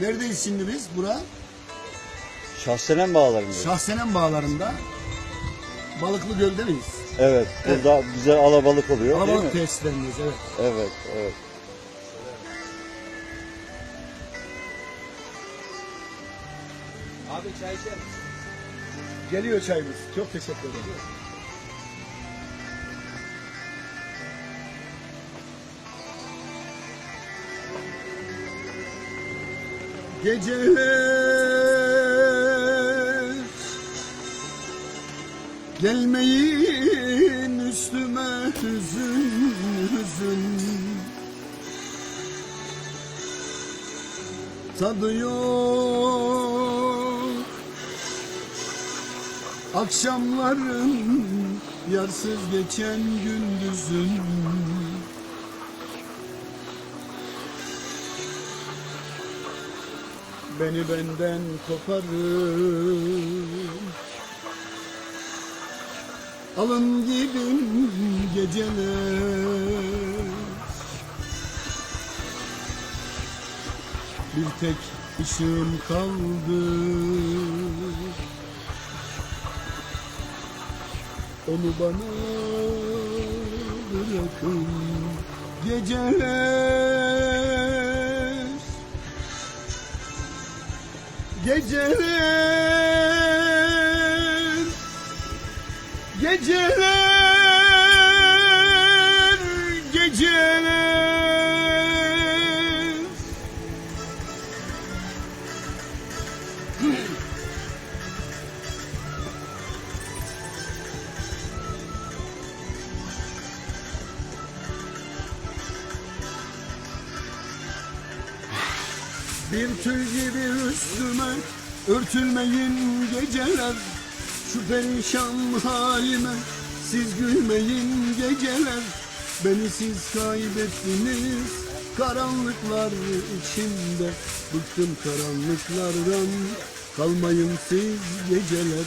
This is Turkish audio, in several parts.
Neredeyiz şimdi biz? Bura Şahsenen bağlarındayız. Şahsenen bağlarında. Balıklı Göl'de miyiz? Evet. Burada güzel alabalık oluyor değil Alabalık mi? tesislerindeyiz evet. Evet, evet. Abi çay içer misin? Geliyor çayımız. Çok teşekkür ederim. Geceler. Gelmeyin üstüme hüzün hüzün. Tadı yok. Akşamların yarsız geçen gündüzün Beni benden koparır. Alın gidin geceler. Bir tek ışığım kaldı. Onu bana bırakın geceler Geceler. Geceler Bir tül gibi üstüme örtülmeyin geceler. Şu perişan halime siz gülmeyin geceler. Beni siz kaybettiniz karanlıklar içinde. Bıktım karanlıklardan kalmayın siz geceler.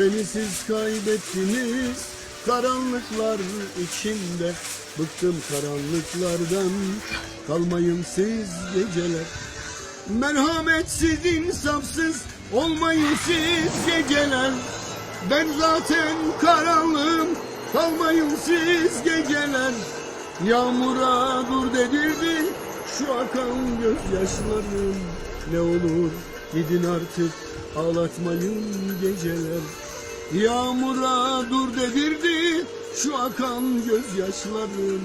Beni siz kaybettiniz karanlıklar içinde. Bıktım karanlıklardan kalmayın siz geceler Merhametsiz insafsız olmayın siz geceler. Ben zaten karanlığım kalmayın siz geceler. Yağmura dur dedirdi şu akan gözyaşlarım. Ne olur gidin artık ağlatmayın geceler. Yağmura dur dedirdi şu akan gözyaşlarım.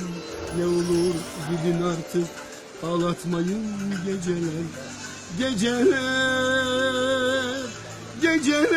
Ne olur gidin artık Ağlatmayın geceler Geceler Geceler.